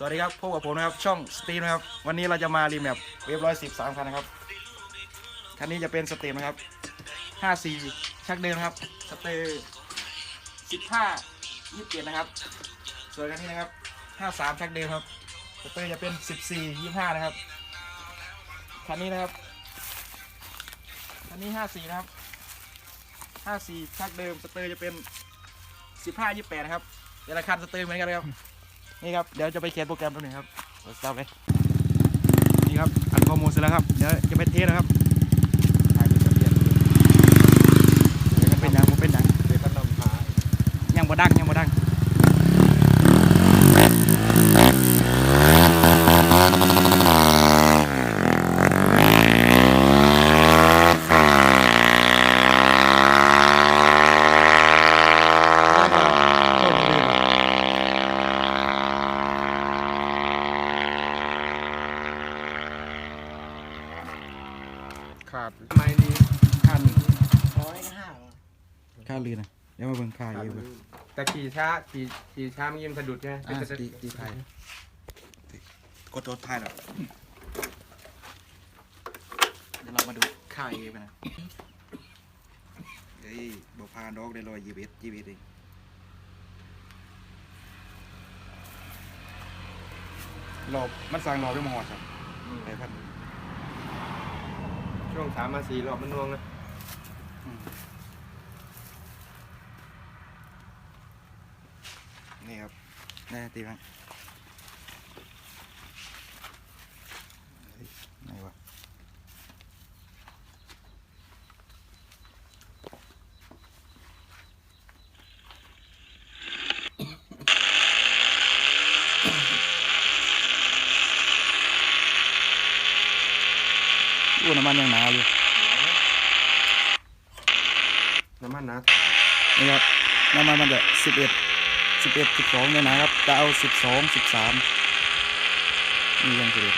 สวัสดีครับพบกับผมนะครับช่องสตรีมนะครับวันนี้เราจะมารีแมปเวฟร้อยสิบสามคันนะครับคันนี้จะเป็นสตรีมนะครับห้าสี่ชักเดิมนะครับสเตอร์สิบห้ายี่สิบเจ็ดนะครับ ส่วนคันนี้นะครับห้าสามชักเดิมครับสเตอร์จะเป็นสิบสี่ยี่ห้านะครับคันนี้นะครับคันนี้ห้าสี่นะครับห้าสี่ชักเดิมสเตอร์จะเป็นสิบห้ายี่แปดนะครับแต่ละคันสเตอร์เหมือนกันเลยครับ นี่ครับเดี๋ยวจะไปเขียนโปรแกรมตัวหนึ่งครับเปิดสตาร์ทเลยนี่ครับอัดข้อมูลเสร็จแล้วครับเดี๋ยวจะไปเทสนะครับถ่ายเป็นทะเบียนเป็นหยังมันเป็นหยังเดี๋ยวก็นำพายังบ่ดังยังบ่ดัง ขาดไม้นี้ ค่าหนึ่ง ร้อยห้า ค่าลือนะเดี๋ยวมาเบิ่งค่าเยอะเบิ่ง แต่ ขี่ช้าขี่ขี่ช้ามันยิ่งสะดุดใช่ไหมอ่าตีตีไทยกดตัวไทยหรอเดี๋ยวเรามาดูค่าเอไปนะเฮ้ยบพาดอกได้ร้อยยี่สิบเอ็ดยี่สิบเอ็ดเองรอบมันสั่งรอบด้วยมอครับไอ้พันช่วงสามมาสี่รอบมันน่วงนะ นี่ ครับแน่ตีมั้งเฮ้ยไหนวะอู้น้ำมันยังหนาอยู่น้ำมันนะนี่ครับน้ำมันมันจะสิบเอ็ด สิบเอ็ดสิบสองเนี่ยนะครับจะเอาสิบสองสิบสามนี่ยังสิบเอ็ด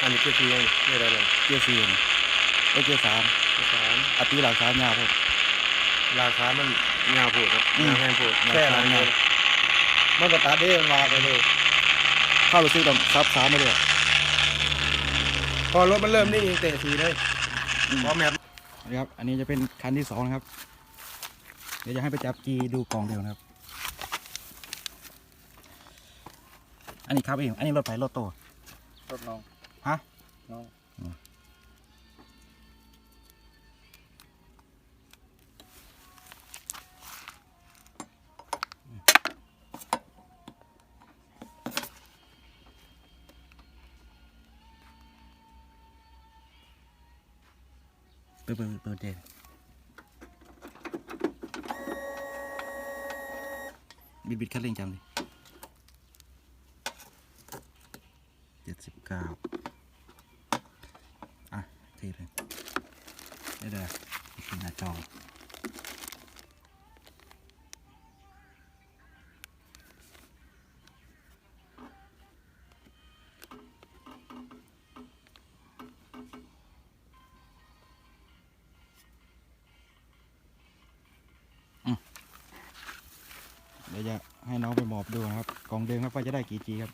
อันนี้คือทียังไม่ได้เลยเกียร์สี่นี่ไอ้เกียร์สามสามอัตราหลักสามยาวพอดราคามันเงาโผดอืมเงาแพงโผดราคาแค่ไหนเงาเนี่ยมันก็ตัดได้มันมาไปเลยเข้าไปซื้อต้องซับสามมาด้วยพอรถมันเริ่มนี่เองเตะทีเลยพอแมป นะครับ อันนี้จะเป็นคันที่สองนะครับ เดี๋ยวจะให้ไปจับกีดูกล่องเดียวนะครับ อันนี้ครับเองอันนี้รถไฟรถโตรถน้อง ฮะ น้อง เปิดเปิดเปิดเดนบิดบิดคัดเร่งจำดิเจ็ดสิบเก้า จะให้น้องไปหมอบดูนะครับกล่องเดิมครับว่าจะได้กี่จีครับ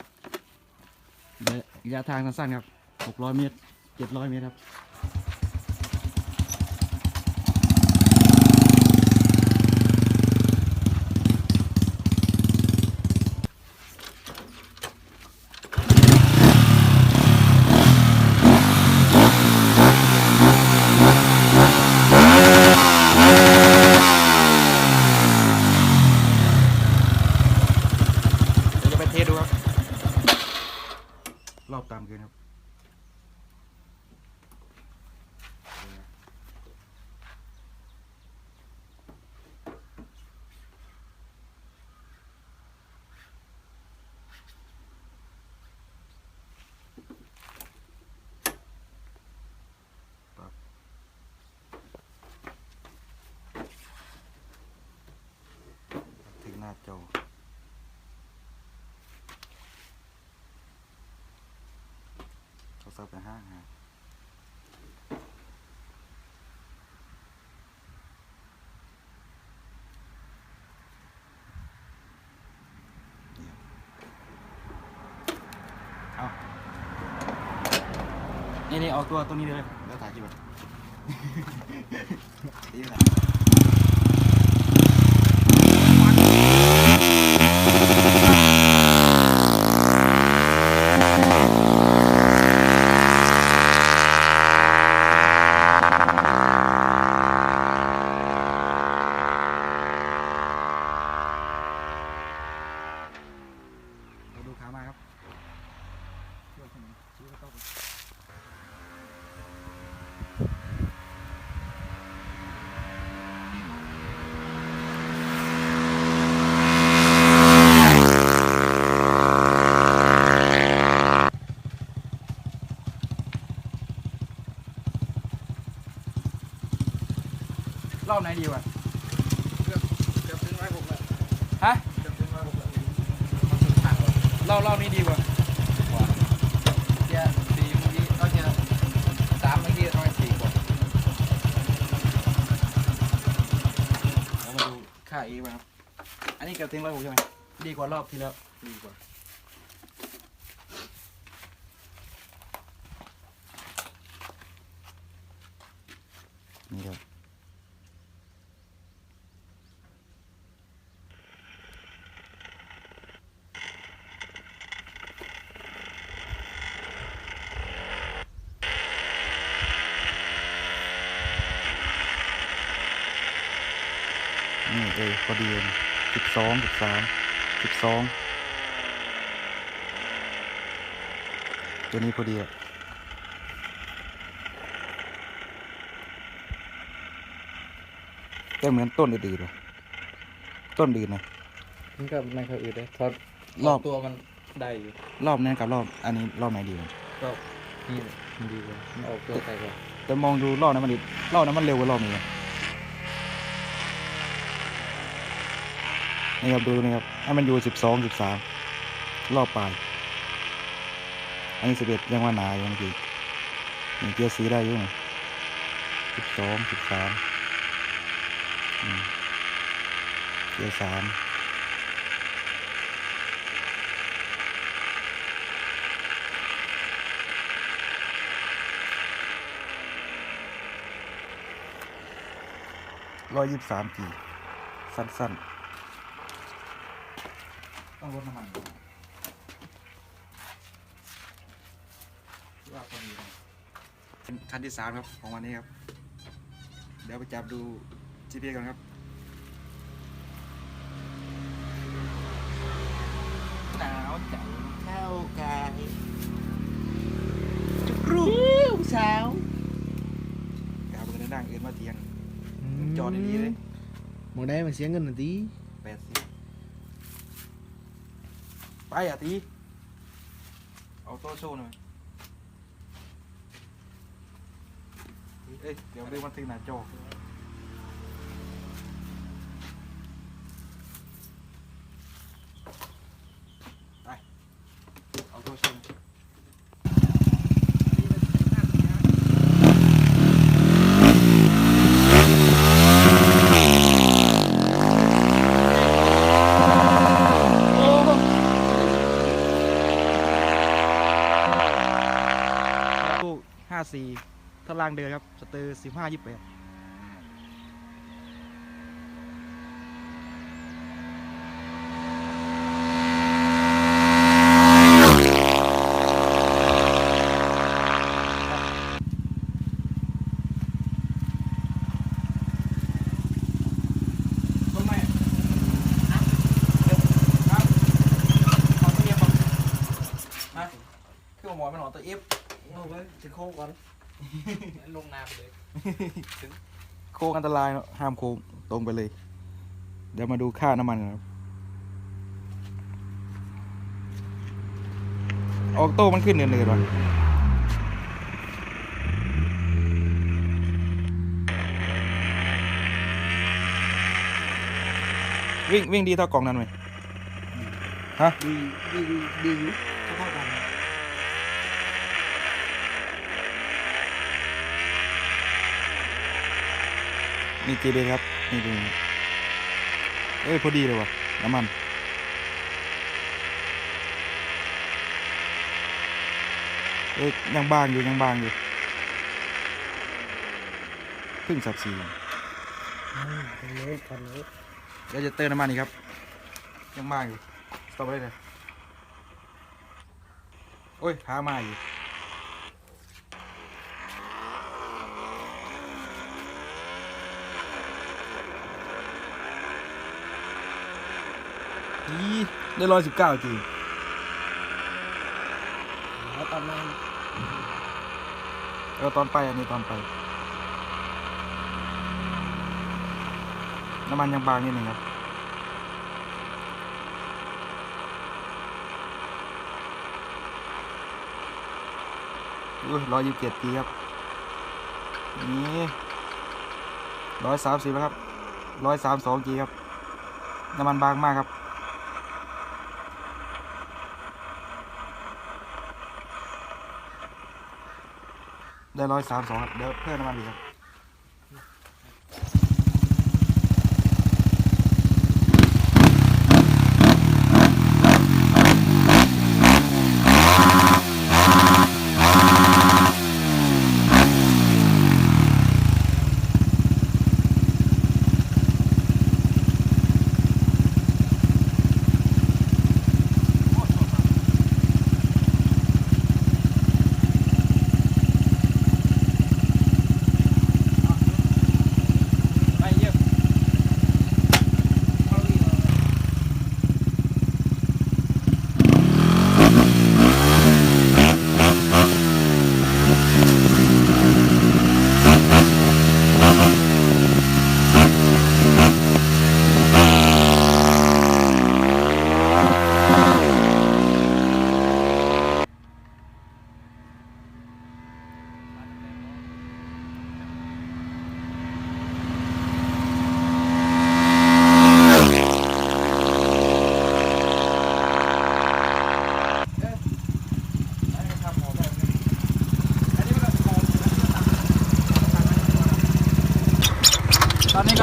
ระยะทางสั้นๆครับ600เมตร700เมตรครับ เดี๋ยวจะไปเทสดูครับ รอบตามเกินครับปั๊บถึงหน้าจอ อบกันห้างฮะนี่นี่ออกตัวตัวนี้เลยแล้วถ่ายคลิปไป มาครับเชื่อผมชี้กระต๊อบรอบไหนดีวะ เกือบเกือบถึงร้อยหกแล้ว ฮะ เกือบถึงร้อยหกแล้วมันสุดทาง แล้วรอบรอบนี้ดีกว่าเจ้าสี่เมื่อกี้เอาเจ้าสามเมื่อกี้ร้อยสี่กว่าเรามาดูค่าเอมาครับ อันนี้เกือบถึงร้อยหกใช่ไหมดีกว่ารอบที่แล้วดีกว่านี่ครับ นี่เลยพอดีสิบสองสิบสามสิบสองตัวนี้พอดีอะแต่เหมือนต้นอื่นๆว่ะต้นอื่นนะมันก็ไม่ค่อยอืดเลยทอดรอบตัวมันได้อยู่รอบนั้นกับรอบ อันนี้รอบไหนดีวะก็นี่มันดีกว่ามันออกตัวไกลกว่าแต่มองดูรอบนั้นมันดีรอบนั้นมันเร็วกว่ารอบนี้ นะครับดูนี่ครับให้มันอยู่สิบสองสิบสามรอบปลายอันนี้สิบเอ็ดยังว่าหนาอยู่เมื่อกี้นี่เกียร์สีได้อยู่ไงสิบสองสิบสามเกียร์สามร้อยยี่สิบสามกี่สั้นๆ ต้องลดน้ำมันว่าพอดีเป็นคันที่สามครับของวันนี้ครับ เดี๋ยวไปจับดู GPS กันครับหนาวใจเข้ากายจุกรูเช้ากาเบอร์นั่งเอ็นมาเทียงจอดดีๆเลยมองได้มันเสียเงินหน่อยดิแปดสิบ ไปอะตีเอาโต้โชว์หน่อยเอ้ยเดี๋ยวเรียกมันถึงหน้าจอไป เอาโต้โชว์หน่อยตู้ห้าสี่ ทารางเดินครับ สเตอร์สิบห้ายี่สิบแปดต้นไม้ครับขอตัวเอฟก่อนมาคือหมอมันหนอตัวเอฟเอาไว้จะโค้งก่อน ลงน้ำเลยโค้งอันตรายเนอะห้ามโค้งตรงไปเลย เดี๋ยวมาดูค่าน้ำมันกันครับออกโต้มันขึ้นเนือยๆว่ะวิ่งวิ่งดีเท่ากล่องนั้นไหมฮะ ดีดีดีดีอยู่เท่ากัน นี่เจเดครับ นี่ดูเอ้ย พอดีเลยว่ะ น้ำมันนเอ๊ะยังบางอยู่ ยังบางอยู่เพึ่งสับสีตรงนี้ตอนนี้เดี๋ยวจะเติมน้ำมันอีกครับ ยังบางอยู่ สต็อปไว้เลย โอ้ยหามาอยู่ อีได้ร้อยสิบเก้าจริงแล้วประมาณเออตอนไปอันนี้ตอนไป น้ำมันยังบางนิดหนึ่งครับอุ้ยร้อยยี่สิบเจ็ดปีครับ นี่ร้อยสามสิบแล้วครับร้อยสามสองจีครับ น้ำมันบางมากครับ ได้ร้อยสามสองครับเดี๋ยวเพิ่มน้ำมันอีกครับ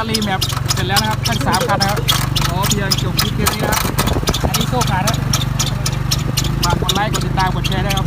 ก็รีแมปเสร็จแล้วนะครับทั้งสามคันนะครับขอเพียงจบคลิปนี้นะครับอันนี้โชคขาดนะฝากกดไลค์กดติดตามกดแชร์ได้ครับ